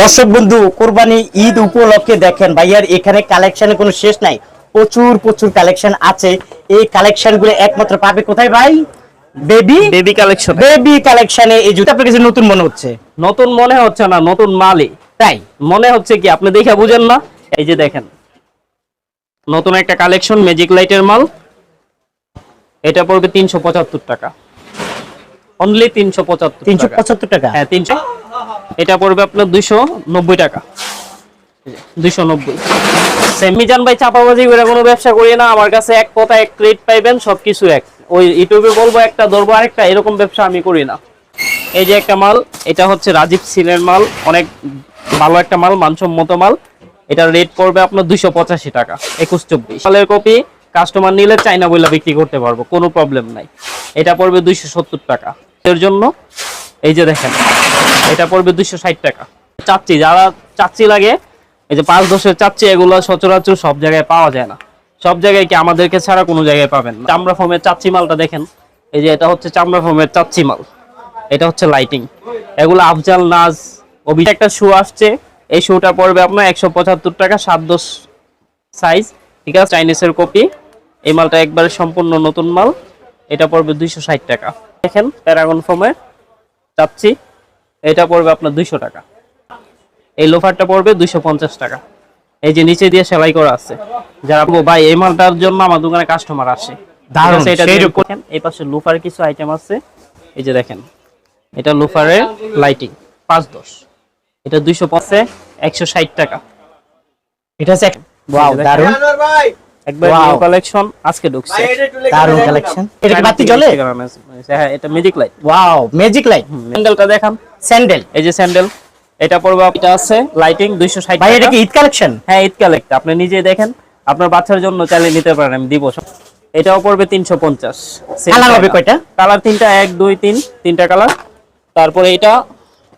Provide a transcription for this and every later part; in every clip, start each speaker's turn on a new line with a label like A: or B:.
A: দর্শক বন্ধু কোরবানি ঈদ উপলক্ষে দেখেন ভাইয়ার এখানে কালেকশনের কোনো শেষ নাই। প্রচুর প্রচুর কালেকশন আছে। এই কালেকশনগুলো একমাত্র পাবে কোথায় ভাই? বেবি
B: বেবি কালেকশন
A: বেবি কালেকশনে এই জুতা। আপনার কাছে নতুন মনে হচ্ছে?
B: নতুন মনে হচ্ছে না নতুন মালই।
A: তাই
B: মনে হচ্ছে কি আপনি দেখে বুঝেন না? এই যে দেখেন নতুন একটা কালেকশন ম্যাজিক লাইটের মাল। এটা পড়বে তিনশো পঁচাত্তর টাকা। অনলি তিনশো পঁচাত্তর
A: তিনশো পঁচাত্তর টাকা?
B: হ্যাঁ তিনশো এটা পড়বে আপনার দুইশো নব্বই টাকা। দুইশো নব্বই। সেমিজান ভাই চাপাবাজি করে কোনো ব্যবসা করি না, আমার কাছে এক কথা, এক রেট পাইবেন, সবকিছু এক। ওই ইউটিউবে বলব, একটা ধরবো, আরেকটা এরকম ব্যবসা আমি করি না। এই যে একটা মাল, এটা হচ্ছে রাজীব সিলের মাল, অনেক ভালো একটা মাল, মানসম্মত মাল। এটা রেট পড়বে আপনার দুইশো পঁচাশি টাকা, একুশ চব্বিশ। মালের কপি কাস্টমার নিলে চাইনা বইলা বিক্রি করতে পারব, কোনো প্রবলেম নাই। এটা পড়বে দুইশো সত্তর টাকা। এর জন্য এই যে দেখেন, এটা পড়বে দুইশো ষাট টাকা। চাচ্ছি, যারা চাচ্ছি লাগে, এই যে পাঁচ দশের চাচ্ছি, এগুলো সচরাচর সব জায়গায় পাওয়া যায় না। সব জায়গায় কি আমাদেরকে ছাড়া কোনো জায়গায় পাবেন চামড়া ফোমের চাচ্ছি মালটা দেখেন, এই যে এটা হচ্ছে চামড়া ফোমের চাচ্ছি মাল। এটা হচ্ছে লাইটিং। এগুলো আফজাল নাজ অভি একটা শু আসছে, এই শুটা পড়বে আপনার একশো পঁচাত্তর টাকা, সাত দশ সাইজ ঠিক আছে? চাইনিজের কপি এই মালটা একবারে সম্পূর্ণ নতুন মাল। এটা পড়বে দুইশো ষাট টাকা। দেখেন প্যারাগন ফোমের চাচ্ছি এটা পড়বে আপনার দুইশো টাকা। এই লোফারটা পড়বে দুইশো পঞ্চাশ টাকা। এই যে নিচে দিয়ে সেলাই করা আছে। যারা ভাই এই মালটার জন্য আমার দোকানে কাস্টমার আসে। এই পাশে লুফার কিছু আইটেম আছে। এই যে দেখেন এটা লুফারের লাইটিং পাঁচ দশ। এটা দুইশো পাঁচে একশো ষাট টাকা।
A: এটা। দারুণ।
B: একবার নিউ কালেকশন আজকে ঢুকছে।
A: দারুণ কালেকশন এটা বাতি জ্বলে?
B: হ্যাঁ এটা magic light
A: wow magic light
B: স্যান্ডেলটা দেখান।
A: স্যান্ডেল
B: এই যে স্যান্ডেল এটা পড়বে এটা আছে লাইটিং দুইশো ষাট
A: ভাই এটা কি ঈদ কালেকশন
B: হ্যাঁ ঈদ কালেক্ট আপনি নিজে দেখেন আপনার বাচ্চার জন্য চালিয়ে নিতে পারেন আমি দিব এটাও পড়বে তিনশো পঞ্চাশ।
A: কালার হবে কয়টা?
B: কালার তিনটা এক দুই তিন তিনটা কালার তারপরে এটা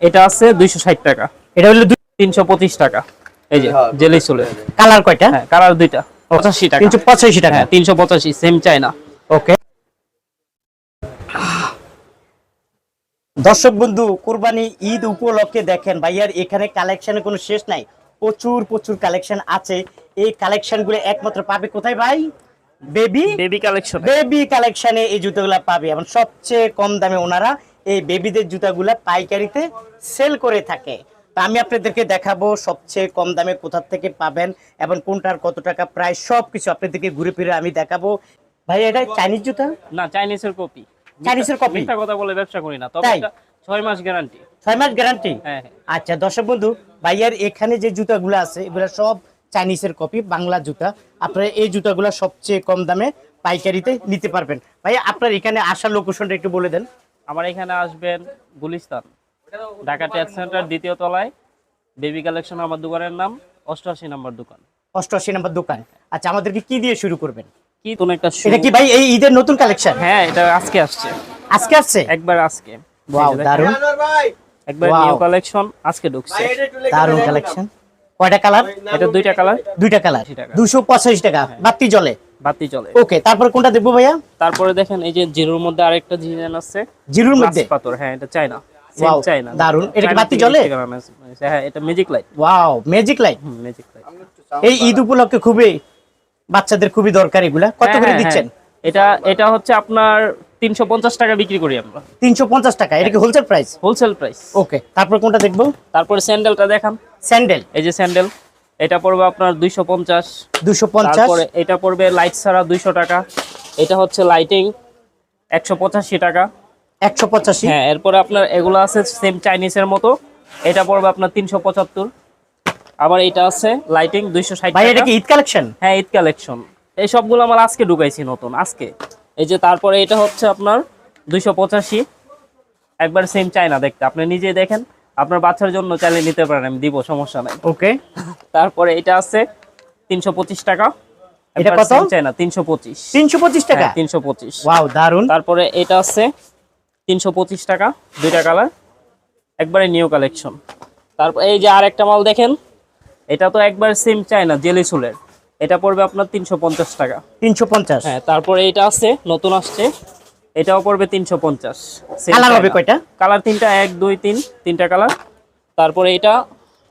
B: এটা আছে দুইশো ষাট টাকা।
A: এটা হলো
B: তিনশো পঁচিশ টাকা। এই যে জেলি চুলে
A: কালার কয়টা?
B: হ্যাঁ কালার দুইটা। পঁচাশি টাকা।
A: তিনশো পঁচাশি টাকা।
B: হ্যাঁ তিনশো পঁচাশি সেম চাইনা
A: ওকে দর্শক বন্ধু কুরবানি ঈদ উপলক্ষে দেখেন ভাইয়ার এখানে কালেকশনের কোনো শেষ নাই। প্রচুর প্রচুর কালেকশন আছে। এই কালেকশনগুলো একমাত্র পাবে কোথায় ভাই? বেবি
B: বেবি কালেকশন
A: বেবি কালেকশনে এই জুতোগুলা পাবে। এবং সবচেয়ে কম দামে ওনারা এই বেবিদের জুতাগুলা পাইকারিতে সেল করে থাকে। আমি আপনাদেরকে দেখাবো সবচেয়ে কম দামে কোথা থেকে পাবেন এবং কোনটার কত টাকা প্রায় সব কিছু আপনাদেরকে ঘুরে ফিরে আমি দেখাবো। ভাই এটা চাইনিজ জুতা?
B: না চাইনিজের কপি।
A: চাইনিজের কপি?
B: মিথ্যা কথা বলে ব্যবসা করি না তবে এটা ছয় মাস গ্যারান্টি।
A: ছয় মাস গ্যারান্টি?
B: হ্যাঁ হ্যাঁ।
A: আচ্ছা দর্শক বন্ধু ভাইয়ার এখানে যে জুতাগুলো আছে এগুলো সব চাইনিজের কপি বাংলা জুতা। আপনারা এই জুতাগুলো সবচেয়ে কম দামে পাইকারিতে নিতে পারবেন। ভাইয়া আপনার এখানে আসার লোকেশনটা একটু বলে দেন।
B: আমার এখানে আসবেন গুলিস্তান। ঢাকা ট্যাক্স সেন্টার দ্বিতীয় তলায় বেবি কালেকশন আমার দোকানের নাম অষ্টআশি নম্বর দোকান।
A: অষ্টআশি নম্বর দোকান। আচ্ছা আমাদেরকে কি দিয়ে শুরু করবেন?
B: কি কোন একটা
A: এটা কি ভাই এই ঈদের নতুন কালেকশন?
B: হ্যাঁ এটা আজকে আসছে।
A: আজকে আসছে?
B: একবার আজকে।
A: ওয়াও দারুণ
B: একবার নিউ কালেকশন আজকে ঢুকছে।
A: দারুণ কালেকশন কয়টা কালার
B: এটা দুইটা কালার
A: দুইটা কালার
B: 80 টাকা।
A: দুশো পঁচাশি টাকা। বাতি জলে
B: বাতি চলে
A: ওকে তারপর কোনটা দেখব ভাইয়া?
B: তারপরে দেখেন এই যে জিরোর মধ্যে আরেকটা ডিজাইন আছে।
A: জিরুর মধ্যে?
B: পাথর হ্যাঁ এটা চাইনা
A: Wow,
B: চাইনা
A: দারুণ। এটা কি বাতি জ্বলে?
B: হ্যাঁ এটা magic light
A: wow magic light
B: magic light
A: এই ঈদ উপলক্ষে খুবই বাচ্চাদের খুবই দরকার এগুলা। কত করে দিচ্ছেন?
B: এটা এটা হচ্ছে আপনার তিনশো পঞ্চাশ টাকা বিক্রি করি আমরা।
A: তিনশো পঞ্চাশ টাকা? এটা কি wholesale price
B: wholesale price
A: okay তারপর কোনটা দেখব?
B: তারপরে স্যান্ডেলটা দেখান।
A: স্যান্ডেল
B: এই যে স্যান্ডেল এটা পড়বে আপনার দুইশো পঞ্চাশ।
A: দুশো পঞ্চাশ।
B: তারপরে এটা পড়বে লাইট ছাড়া দুইশো টাকা। এটা হচ্ছে লাইটিং একশো পঁচাশি টাকা।
A: একশো পঁচাশি।
B: হ্যাঁ এরপরে আপনার এগুলো আছে সেম চাইনিজের মতো। এটা পড়বে আপনার তিনশো পঁচাত্তর। আবার এটা আছে লাইটিং দুইশো ষাট
A: ভাই এটা কি ঈদ কালেকশন
B: হ্যাঁ ঈদ কালেকশন এই সবগুলো আমার আজকে ঢুকাইছি নতুন আজকে। এই যে তারপরে এটা হচ্ছে আপনার দুইশো পঁচাশি। একবার সেম চাইনা দেখতে। আপনি নিজেই দেখেন আপনার বাচ্চার জন্য চালিয়ে নিতে পারেন আমি দিব সমস্যা নাই।
A: ওকে
B: তারপরে এটা আছে তিনশো পঁচিশ টাকা।
A: এটা কত?
B: চাইনা তিনশো পঁচিশ।
A: তিনশো পঁচিশ টাকা?
B: তিনশো পঁচিশ।
A: ওয়াও দারুণ
B: তারপরে এটা আছে তিনশো পঁচিশ টাকা দুইটা কালার একবারে নিউ কালেকশন তারপর এই যে আরেকটা মাল দেখেন এটা তো একবার সেম চাইনা জেলি সুলের এটা পড়বে আপনার তিনশো পঞ্চাশ টাকা।
A: তিনশো পঞ্চাশ।
B: হ্যাঁ তারপরে এটা আছে নতুন আসছে। এটাও পড়বে তিনশো পঞ্চাশ।
A: কালার হবে কয়টা?
B: কালার তিনটা এক দুই তিন তিনটা কালার তারপরে এটা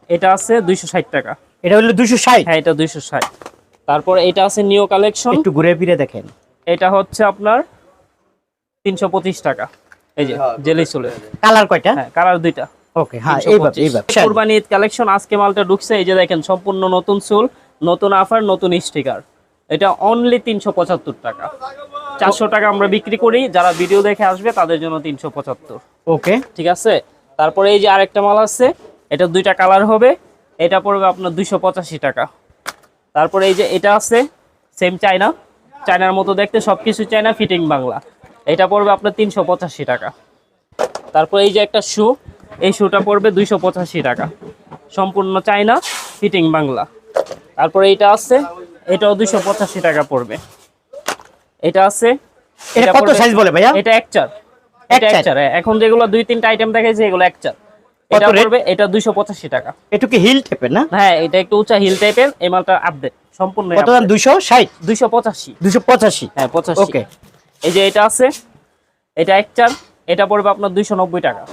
B: এটা আছে দুইশো ষাট টাকা।
A: এটা হলো দুশো ষাট?
B: হ্যাঁ এটা দুইশো ষাট। তারপর এটা আছে নিও কালেকশন
A: একটু ঘুরে ফিরে দেখেন।
B: এটা হচ্ছে আপনার তিনশো পঁচিশ টাকা। এই যে জেলি চলে
A: কালার কয়টা?
B: হ্যাঁ কালার দুইটা।
A: ওকে হ্যাঁ এইভাবে এইভাবে
B: কুরবানি ঈদ কালেকশন আজকে মালটা ঢুকছে এই যে দেখেন সম্পূর্ণ নতুন চুল নতুন অফার নতুন স্টিকার এটা অনলি তিনশো পঁচাত্তর টাকা। চারশো টাকা আমরা বিক্রি করি যারা ভিডিও দেখে আসবে তাদের জন্য তিনশো পঁচাত্তর।
A: ওকে
B: ঠিক আছে? তারপরে এই যে আরেকটা মাল আছে এটা দুইটা কালার হবে এটা পড়বে আপনার দুইশো পঁচাশি টাকা। তারপরে এই যে এটা আছে সেম চায়না চায়নার মতো দেখতে সব কিছু চায়না ফিটিং বাংলা। এটা পড়বে আপনার তিনশো পঁচাশি টাকা। তারপর এই যে একটা শু এই শুটা পড়বে দুইশো পঁচাশি টাকা। সম্পূর্ণ চায়না ফিটিং বাংলা। তারপরে এইটা আছে এটাও দুইশো পঁচাশি টাকা পড়বে। এটা আছে
A: এটা কত সাইজ বলে ভাইয়া?
B: এটা এক চার এটা এক
A: চার।
B: হ্যাঁ। এখন যেগুলো দুই তিনটা আইটেম দেখাইছে এগুলো এক চার এটা পড়বে এটা দুইশো পঁচাশি টাকা।
A: একটু কি হিল টাইপের না?
B: হ্যাঁ এটা একটু উঁচা হিল টাইপের এই মালটা আপডেট সম্পূর্ণ
A: কত দাম? দুশো ষাট?
B: দুইশো পঁচাশি।
A: দুশো পঁচাশি।
B: হ্যাঁ পঁচাশি।
A: ওকে
B: এই যে এটা আছে এটা এক চার এটা পড়বে আপনার দুইশো নব্বই টাকা।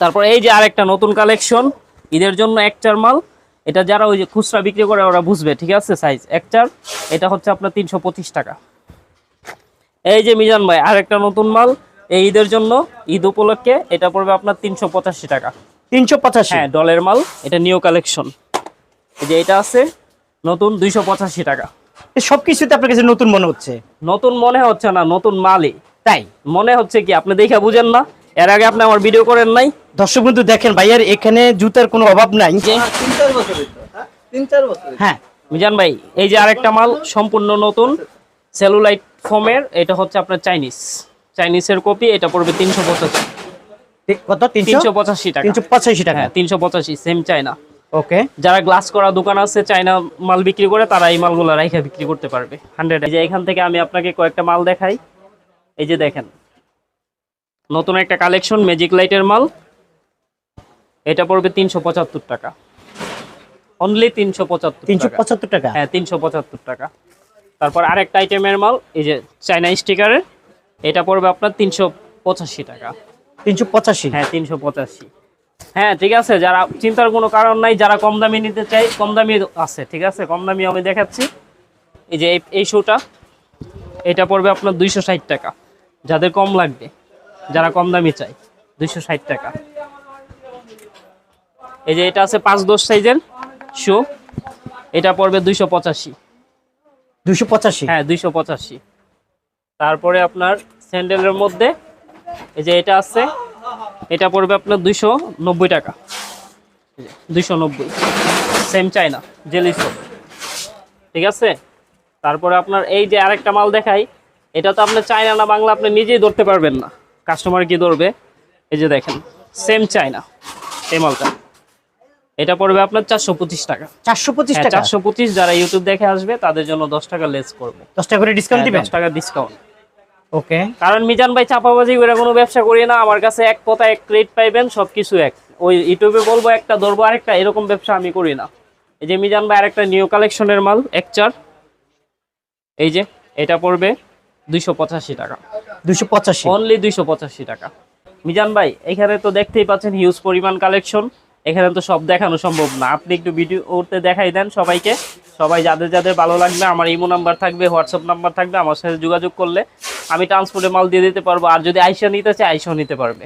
B: তারপর এই যে আরেকটা নতুন কালেকশন ঈদের জন্য এক চার মাল এটা যারা ওই যে খুচরা বিক্রি করে ওরা বুঝবে ঠিক আছে? সাইজ এক চার এটা হচ্ছে আপনার তিনশো পঁচিশ টাকা। এই যে মিজান ভাই আরেকটা নতুন মাল এই ঈদের জন্য ঈদ উপলক্ষে এটা পড়বে আপনার তিনশো পঁচাশি টাকা।
A: তিনশো পঁচাশি?
B: হ্যাঁ ডলের মাল এটা নিউ কালেকশন এই যে এটা আছে নতুন দুইশো পঁচাশি টাকা।
A: সব কিছুতে আপনার কাছে নতুন মনে হচ্ছে?
B: নতুন মনে হচ্ছে না নতুন মালই
A: তাই?
B: মনে হচ্ছে কি আপনি দেখে বুঝেন না। এর আগে আপনি আমার ভিডিও করেন নাই।
A: দর্শক বন্ধু দেখেন ভাইয়ার এখানে জুতার কোনো অভাব নাই।
C: হ্যাঁ?
A: হ্যাঁ।
B: মিজান ভাই এই যে আরেকটা মাল সম্পূর্ণ নতুন সেলুলাইট ফোমের এটা হচ্ছে আপনার চাইনিজ। চাইনিজের কপি এটা পড়বে তিনশো পঁচাশি।
A: কত?
B: তিনশো?
A: তিনশো
B: পঁচাশি টাকা।
A: তিনশো পঁচাশি টাকা।
B: হ্যাঁ তিনশো পঁচাশি সেম চাইনা
A: ওকে
B: যারা গ্লাস করা দোকান আছে চাইনা মাল বিক্রি করে তারা এই মালগুলো রাইখা বিক্রি করতে পারবে। হান্ড্রেড এই যে এখান থেকে আমি আপনাকে কয়েকটা মাল দেখাই। এই যে দেখেন নতুন একটা কালেকশন ম্যাজিক লাইটের মাল। এটা পড়বে তিনশো পঁচাত্তর টাকা। অনলি তিনশো পঁচাত্তর
A: তিনশো পঁচাত্তর টাকা?
B: হ্যাঁ তিনশো পঁচাত্তর টাকা। তারপর আরেকটা আইটেমের মাল এই যে চাইনা স্টিকারের এটা পড়বে আপনার তিনশো পঁচাশি টাকা।
A: তিনশো পঁচাশি?
B: হ্যাঁ তিনশো পঁচাশি। হ্যাঁ ঠিক আছে যারা চিন্তার কোনো কারণ নাই যারা কম দামি নিতে চাই কম দামি আছে ঠিক আছে কম দামি আমি দেখাচ্ছি। এই যে এই- শোটা এটা পড়বে আপনার দুইশো ষাট টাকা। যাদের কম লাগবে যারা কম দামি চাই দুইশো ষাট টাকা। এই যে এটা আছে পাঁচ দশ সাইজের শো এটা পড়বে দুইশো পঁচাশি।
A: দুইশো পঁচাশি?
B: হ্যাঁ দুইশো পঁচাশি। তারপরে আপনার স্যান্ডেলের মধ্যে এই যে এটা আছে এটা পড়বে আপনার দুইশো নব্বই টাকা। দুইশো নব্বই। সেম চাইনা জেলিসো ঠিক আছে? তারপরে আপনার এই যে আরেকটা মাল দেখাই এটা তো আপনার চায়না না বাংলা আপনি নিজেই ধরতে পারবেন না। কাস্টমার কি ধরবে? এই যে দেখেন সেম চায়না এই মালটা। এটা পড়বে আপনার চারশো পঁচিশ টাকা।
A: চারশো পঁচিশ
B: হ্যাঁ
A: টাকা?
B: চারশো পঁচিশ যারা ইউটিউব দেখে আসবে তাদের জন্য দশ টাকা লেস করব।
A: দশ টাকা করে ডিসকাউন্ট দিবে
B: দশ টাকা ডিসকাউন্ট
A: ওকে।
B: কারণ মিজান ভাই চাপাবাজি করে কোনো ব্যবসা করি না আমার কাছে এক কথা এক রেট পাইবেন সবকিছু এক। ওই ইউটিউবে বলব একটা ধরবো আরেকটা এরকম ব্যবসা আমি করি না। এই যে মিজান ভাই আরেকটা নিউ কালেকশনের মাল এক চার এই যে এটা পড়বে দুইশো পঁচাশি টাকা।
A: দুশো পঁচাশি।
B: অনলি দুইশো পঁচাশি টাকা। মিজান ভাই এখানে তো দেখতেই পাচ্ছেন হিউজ পরিমাণ কালেকশন এখানে তো সব দেখানো সম্ভব না। আপনি একটু ভিডিও ওতে দেখাই দেন সবাইকে। সবাই যাদের যাদের ভালো লাগবে, আমার ইমো নাম্বার থাকবে, হোয়াটসঅ্যাপ নাম্বার থাকবে, আমার সাথে যোগাযোগ করলে আমি ট্রান্সপোর্টে মাল দিয়ে দিতে পারব। আর যদি আইসা নিতে চাই আইসাও নিতে পারবে।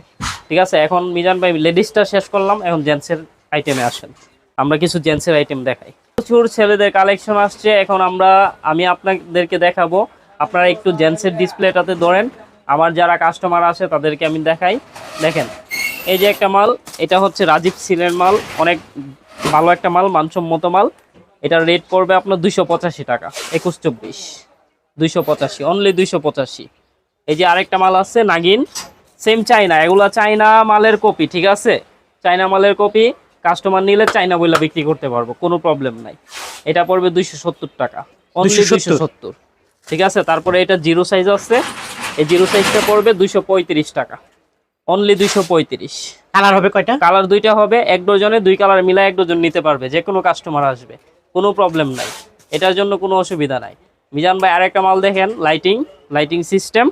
B: ঠিক আছে? এখন মিজান ভাই লেডিসটা শেষ করলাম। এখন জেন্টসের আইটেমে আসেন। আমরা কিছু জেন্টসের আইটেম দেখাই। প্রচুর ছেলেদের কালেকশন আসছে। এখন আমরা, আমি আপনাদেরকে দেখাবো। আপনারা একটু জেন্টসের ডিসপ্লেটাতে ধরেন। আমার যারা কাস্টমার আছে, তাদেরকে আমি দেখাই। দেখেন এই যে একটা মাল এটা হচ্ছে রাজীব সিলের মাল অনেক ভালো একটা মাল মানসম্মত মাল। এটার রেট পড়বে আপনার দুইশো পঁচাশি টাকা একুশ চব্বিশ। দুইশো পঁচাশি অনলি দুইশো পঁচাশি। এই যে আরেকটা মাল আছে নাগিন। সেম চাইনা এগুলা চাইনা মালের কপি ঠিক আছে? চাইনা মালের কপি কাস্টমার নিলে চাইনা বইলা বিক্রি করতে পারব কোনো প্রবলেম নাই। এটা পড়বে দুইশো সত্তর টাকা অনলি
A: 270
B: দুইশো সত্তর। ঠিক আছে? তারপরে এটা জিরো সাইজ আছে এই জিরো সাইজটা পড়বে দুইশো পঁয়ত্রিশ টাকা। অনলি দুইশো পঁয়ত্রিশ।
A: কালার হবে কয়টা?
B: কালার দুইটা হবে এক ডজনে দুই কালার মিলাই এক ডজন নিতে পারবে যে কোনো কাস্টমার আসবে কোনো প্রবলেম নাই। এটার জন্য কোনো অসুবিধা নাই। মিজান ভাই আরেকটা মাল দেখেন লাইটিং লাইটিং সিস্টেম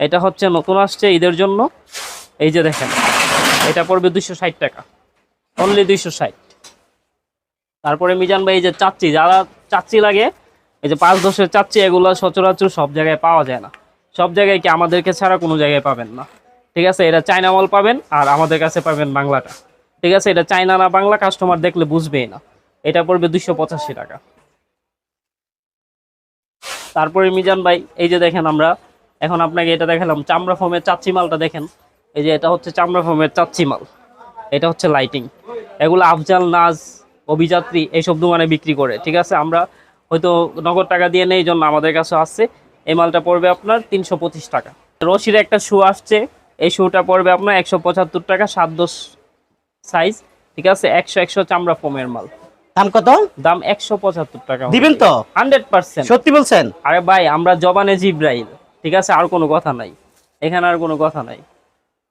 B: এটা হচ্ছে নতুন আসছে ঈদের জন্য। এই যে দেখেন এটা পড়বে দুশো ষাট টাকা। অনলি দুইশো ষাট। তারপরে মিজান ভাই এই যে চাচ্ছি যারা চাচ্ছি লাগে এই যে পাঁচ দশের চাচ্ছি এগুলো সচরাচর সব জায়গায় পাওয়া যায় না। সব জায়গায় কি আমাদেরকে ছাড়া কোনো জায়গায় পাবেন না। ঠিক আছে? এটা চাইনা মাল পাবেন আর আমাদের কাছে পাবেন বাংলাটা। ঠিক আছে? এটা চাইনা না বাংলা কাস্টমার দেখলে বুঝবেই না। এটা পড়বে দুইশো পঁচাশি টাকা। তারপরে মিজান ভাই, এই যে দেখেন আমরা, এখন আপনাকে এটা দেখালাম, চামড়া ফোমের চাচ্ছি মালটা দেখেন। এই যে এটা হচ্ছে চামড়া ফোমের চাচ্ছি মাল। এটা হচ্ছে লাইটিং এগুলো আফজাল, নাজ, অভিযাত্রী এইসব দোকানে বিক্রি করে, ঠিক আছে? আমরা হয়তো নগদ টাকা দিয়ে নেই জন্য আমাদের কাছে আসছে। এই মালটা পড়বে আপনার তিনশো পঁচিশ টাকা। রশির একটা শু আসছে। এই শুটা পড়বে আপনার একশো পঁচাত্তর টাকা সাত দশ সাইজ ঠিক আছে? একশো একশো চামড়া ফোমের মাল।
A: দাম কত?
B: দাম একশো পঁচাত্তর টাকা
A: দিবেন তো?
B: Hundred percent.
A: সত্যি বলছেন?
B: আরে ভাই আমরা জবানে জিব্রাইল ঠিক আছে? আর কোনো কথা নাই। এখানে আর কোনো কথা নাই।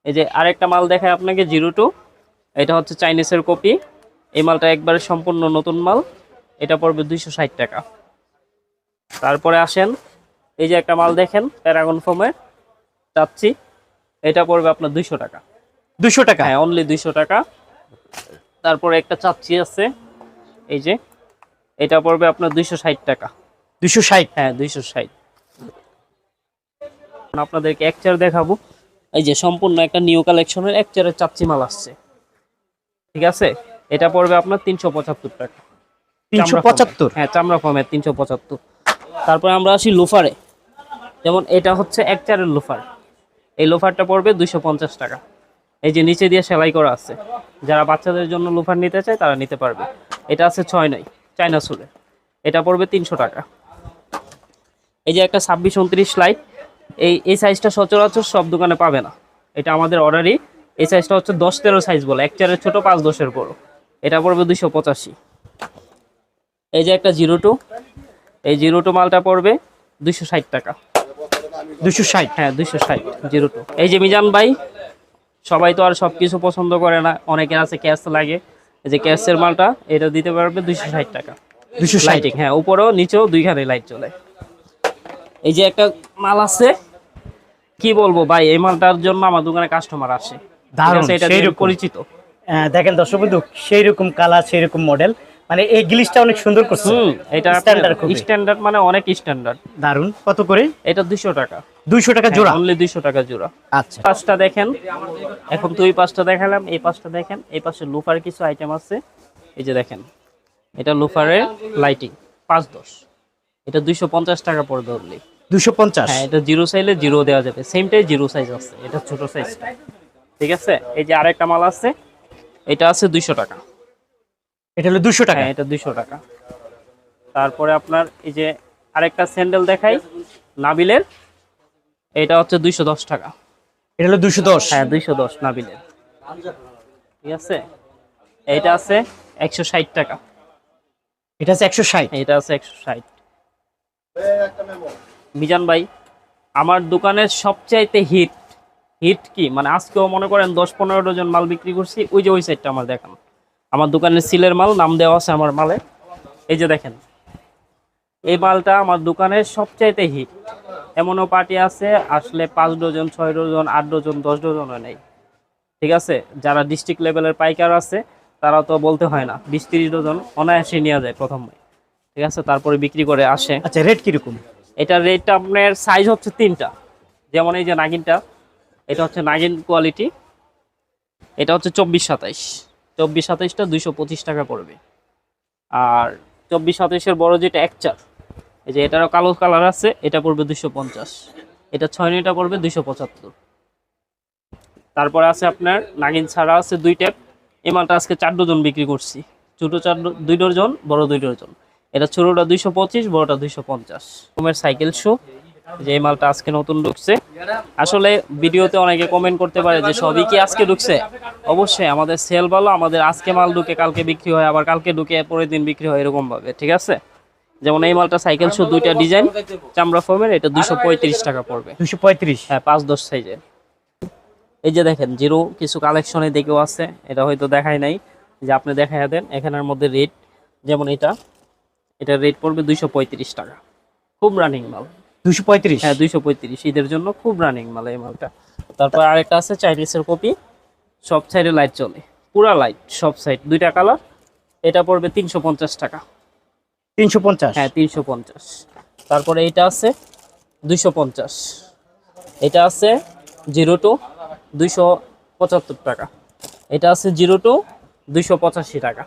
B: এই যে আরেকটা মাল দেখায় আপনাকে জিরো টু। এটা হচ্ছে চাইনিজের কপি। এই মালটা একবারে সম্পূর্ণ নতুন মাল। এটা পড়বে দুইশো ষাট টাকা। তারপরে আসেন। এই যে একটা মাল দেখেন প্যারাগন ফোমের চাচ্ছি। এটা পড়বে আপনার দুইশো টাকা।
A: দুইশো টাকা?
B: হ্যাঁ অনলি দুইশো টাকা। তারপরে একটা চাচ্ছি আছে এই যে এটা পড়বে আপনার দুইশো ষাট টাকা।
A: দুইশো ষাট?
B: হ্যাঁ দুইশো ষাট। আপনাদেরকে এক চেয়ার দেখাবো। এই যে সম্পূর্ণ একটা নিউ কালেকশনের এক চেয়ারের চাচ্ছি মাল আসছে। ঠিক আছে? এটা পড়বে আপনার তিনশো পঁচাত্তর টাকা।
A: তিনশো পঁচাত্তর?
B: হ্যাঁ চামড়া ফর্মের তিনশো পঁচাত্তর। তারপরে আমরা আসি লোফারে যেমন এটা হচ্ছে এক চারের লোফার এই লোফারটা পড়বে দুইশো পঞ্চাশ টাকা। এই যে নিচে দিয়ে সেলাই করা আছে। যারা বাচ্চাদের জন্য লোফার নিতে চায়, তারা নিতে পারবে। এটা আছে ছয় নয় চাইনা সুলের এটা পড়বে তিনশো টাকা। এই যে একটা ছাব্বিশ উনত্রিশ লাইট এই এই সাইজটা সচরাচর সব দোকানে পাবে না। এটা আমাদের অর্ডারই এই সাইজটা হচ্ছে দশ তেরো সাইজ বলে। এক চারের ছোটো, পাঁচ দশের বড়। এটা পড়বে দুইশো পঁচাশি। এই যে একটা জিরো টু, এই জিরো টু মালটা পড়বে দুইশো ষাট টাকা।
A: দুশো ষাট
B: হ্যাঁ দুইশো ষাট জিরো টু এই যে মিজান ভাই সবাই তো আর সব কিছু পছন্দ করে না অনেকের আছে ক্যাশ লাগে। এই যে ক্যাশের মালটা এটা দিতে পারবে দুইশো ষাট টাকা।
A: দুশো ষাট।
B: হ্যাঁ উপরেও নিচেও দুইখানে লাইট চলে। এই যে একটা মাল আছে কি বলব ভাই এই মালটার জন্য আমার দোকানে কাস্টমার আসে।
A: দারুণ।
B: পরিচিত।
A: আহ, দেখেন দর্শক বন্ধু সেই রকম কালার সেই রকম মডেল মানে এই গ্লিসটা অনেক সুন্দর করছে।
B: এটা
A: স্ট্যান্ডার্ড খুবই।
B: স্ট্যান্ডার্ড মানে অনেক স্ট্যান্ডার্ড
A: দারুণ। কত করে?
B: এটা দুইশো টাকা।
A: দুইশো টাকা জোড়া?
B: অনলি দুইশো টাকা জোড়া।
A: আচ্ছা।
B: পাঁচটা দেখেন। এখন তুই পাঁচটা দেখালাম এই পাঁচটা দেখেন এই পাশে লুফার কিছু আইটেম আছে। এই যে দেখেন এটা লুফারের লাইটিং পাঁচ দশ। এটা দুইশো পঞ্চাশ টাকা পড়বে অনলি
A: দুশো পঞ্চাশ?
B: হ্যাঁ এটা জিরো সাইজে জিরো দেওয়া যাবে। সেমটাই জিরো সাইজ আছে এটা ছোট সাইজটা ঠিক আছে? এই যে আরেকটা মাল আছে এটা আছে দুইশো টাকা।
A: এটা হলো দুশো টাকা।
B: হ্যাঁ এটা দুইশো টাকা। তারপরে আপনার এই যে আরেকটা স্যান্ডেল দেখাই নাবিলের। এটা হচ্ছে দুইশো দশ টাকা।
A: এটা হলো দুশো দশ।
B: হ্যাঁ দুইশো দশ নাবিলের। ঠিক আছে? এইটা আছে একশো ষাট টাকা।
A: এটা আছে একশো ষাট।
B: এটা আছে একশো ষাট। মিজান ভাই আমার দোকানের সবচাইতে হিট হিট কি? মানে আজকেও মনে করেন দশ পনেরো ডজন মাল বিক্রি করছি ওই যে ওই সাইডটা আমার দেখান। আমার দোকানের সিলের মাল নাম দেওয়া আছে আমার মালে। এই যে দেখেন এই মালটা আমার দোকানের সবচাইতে হিট এমনও পার্টি আছে আসলে পাঁচ ডজন ছয় ডজন আট ডজন দশ ডজনও নেই। ঠিক আছে? যারা ডিস্ট্রিক্ট লেভেলের পাইকার আছে তারা তো বলতে হয় না বিশ তিরিশ ডজন অনায়াসে নেওয়া যায় প্রথম। ঠিক আছে? তারপরে বিক্রি করে আসে।
A: আচ্ছা রেট কীরকম?
B: এটার রেটটা আপনার সাইজ হচ্ছে তিনটা। যেমন এই যে নাগিনটা এটা হচ্ছে নাগিন কোয়ালিটি এটা হচ্ছে চব্বিশ সাতাইশ। চব্বিশ সাতাইশটা দুইশো পঁচিশ টাকা পড়বে। আর চব্বিশ সাতাইশের বড় যেটা এক চার এই যে এটারও কালো কালার আছে, এটা পড়বে দুইশো পঞ্চাশ। এটা ছয় নয়টা পড়বে দুইশো পঁচাত্তর। তারপরে আছে আপনার নাগিন ছাড়া আছে দুই ট্যাপ। এই মালটা আজকে চার ডজন বিক্রি করছি। ছোটো চার দুই ডজন, বড় দুই ডজন। এটা ছোটোটা দুইশো পঁচিশ, বড়টা দুইশো পঞ্চাশ। সাইকেল শো যে এই মালটা আজকে নতুন ঢুকছে। আসলে ভিডিওতে অনেকে কমেন্ট করতে পারে যে সবই কি আজকে ঢুকছে? অবশ্যই আমাদের সেল ভালো আমাদের আজকে মাল ঢুকে কালকে বিক্রি হয় আবার কালকে ঢুকে পরের দিন বিক্রি হয় এরকম ভাবে ঠিক আছে? যেমন এই মালটা সাইকেল শো দুইটা ডিজাইন চামড়া ফোমের এটা দুশো টাকা পড়বে।
A: দুশো
B: হ্যাঁ পাঁচ দশ সাইজের এই যে দেখেন জিরো কিছু কালেকশনে দেখেও আছে এটা হয়তো দেখায় নাই। যে আপনি দেখাই দেন এখানের মধ্যে রেট যেমন এটা এটা রেট পড়বে দুইশো পঁয়ত্রিশ টাকা। খুব রানিং মাল।
A: দুশো পঁয়ত্রিশ?
B: হ্যাঁ দুইশো পঁয়ত্রিশ। ঈদের জন্য খুব রানিং মাল এই মালটা। তারপর আরেকটা আছে চাইনিজের কপি সব সাইডে লাইট চলে। পুরা লাইট সব সাইড দুইটা কালার এটা পড়বে তিনশো পঞ্চাশ টাকা।
A: তিনশো পঞ্চাশ?
B: হ্যাঁ তিনশো পঞ্চাশ। তারপরে এইটা আছে দুইশো পঞ্চাশ। এটা আছে জিরো টু দুইশো পঁচাত্তর টাকা। এটা আছে জিরো টু দুইশো পঁচাশি টাকা।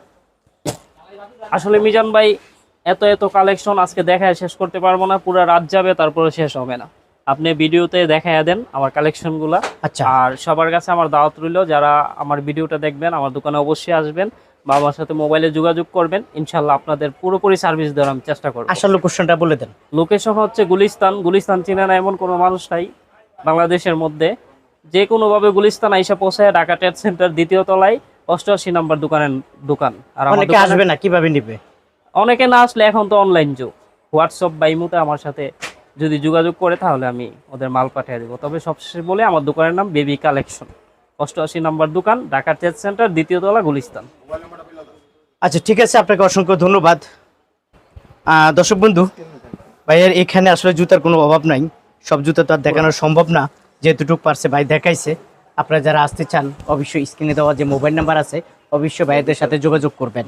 B: আসলে মিজান ভাই এত এত কালেকশন আজকে দেখায় শেষ করতে পারব না পুরো রাত যাবে তারপরে শেষ হবে না। আপনি ভিডিওতে দেখাইয়া দেন আমার কালেকশনগুলা
A: আচ্ছা।
B: আর সবার কাছে আমার দাওয়াত রইল যারা আমার ভিডিওটা দেখবেন আমার দোকানে অবশ্যই আসবেন বা আমার সাথে মোবাইলে যোগাযোগ করবেন ইনশাল্লাহ আপনাদের পুরোপুরি সার্ভিস দেওয়ার আমি চেষ্টা করব।
A: আসার লোকেশনটা বলে দেন।
B: লোকেশন হচ্ছে গুলিস্তান। গুলিস্তান চিনে না এমন কোনো মানুষ নাই বাংলাদেশের মধ্যে। যে কোনোভাবে গুলিস্তান আইসা পৌঁছায় ঢাকা ট্রেড সেন্টার দ্বিতীয় তলায় অষ্টআশি নাম্বার দোকানের দোকান। আর আমার
A: আসবে না কীভাবে নিবে?
B: অনেকে না আসলে এখন তো অনলাইন যুগ। হোয়াটসঅ্যাপ বা ইমুতে আমার সাথে যদি যোগাযোগ করে তাহলে আমি ওদের মাল পাঠিয়ে দেবো। তবে সবশেষে বলে আমার দোকানের নাম বেবি কালেকশন অষ্টআশি নাম্বার দোকান ঢাকা ট্রেড সেন্টার দ্বিতীয় তলা গুলিস্তান।
A: আচ্ছা ঠিক আছে, আপনাকে অসংখ্য ধন্যবাদ। দর্শক বন্ধু, ভাইয়ের এখানে আসলে জুতার কোনো অভাব নাই। সব জুতা তো আর দেখানো সম্ভব না যেহেতুটুক পারছে ভাই দেখাইছে। আপনারা যারা আসতে চান, অবশ্যই স্ক্রিনে দেওয়া যে মোবাইল নাম্বার আছে, অবশ্যই ভাইদের সাথে যোগাযোগ করবেন।